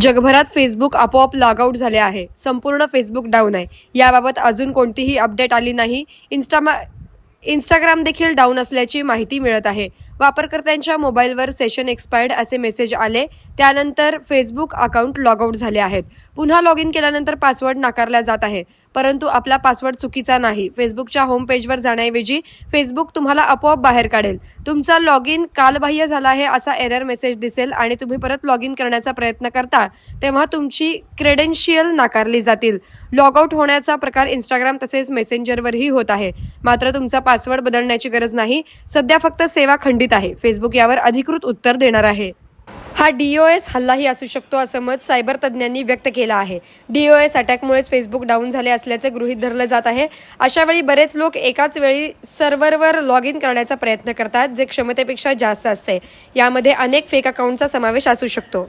जगभरात फेसबुक आपोआप लॉगआउट झाले आहे. संपूर्ण फेसबुक डाऊन आहे. याबाबत अजून कोणतीही अपडेट आली नाही. इन्स्टामा इंस्टाग्राम देखील डाऊन असल्याची माहिती मिळत आहे. वापरकर्त्यांच्या मोबाईलवर सेशन एक्सपायर्ड असे मेसेज आले. त्यानंतर फेसबुक अकाउंट लॉगआउट झाले आहेत. पुन्हा लॉग इन केल्यानंतर पासवर्ड नाकारला जात आहे. परंतु आपला पासवर्ड चुकीचा नाही. फेसबुकच्या होम पेजवर जाण्याऐवजी फेसबुक तुम्हाला आपोआप बाहेर काढेल. तुमचा लॉग इन कालबाह्य झाला आहे असा एरर मेसेज दिसेल आणि तुम्ही परत लॉग इन करण्याचा प्रयत्न करता तेव्हा तुमची क्रेडेन्शियल नाकारली जातील. लॉग आउट होण्याचा प्रकार इंस्टाग्राम तसेच मेसेंजरवरही होत आहे. मात्र तुमचा पासवर्ड बदलण्याची गरज नाही. सध्या फक्त सेवा खंडित आहे. फेसबुक यावर अधिकृत उत्तर देणार आहे. हा डीओएस हल्लाही असू शकतो असं मत सायबर तज्ज्ञांनी व्यक्त केलं आहे. डीओएस अटॅकमुळेच फेसबुक डाऊन झाले असल्याचे गृहीत धरलं जात आहे. अशा वेळी बरेच लोक एकाच वेळी सर्व्हरवर लॉग इन करण्याचा प्रयत्न करतात जे क्षमतेपेक्षा जास्त असते. यामध्ये अनेक फेक अकाउंटचा समावेश असू शकतो.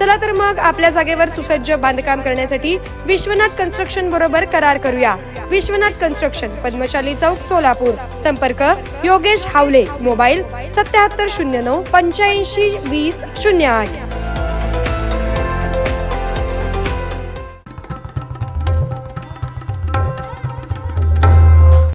चला तर मग आपल्या जागेवर सुसज्ज बांधकाम करण्यासाठी विश्वनाथ कन्स्ट्रक्शन बरोबर करार करूया. विश्वनाथ कन्स्ट्रक्शन पद्मशाली चौक सोलापूर. संपर्क योगेश हावले मोबाईल सत्याहत्तर शून्य नऊ पंच्याऐंशी वीस शून्य आठ.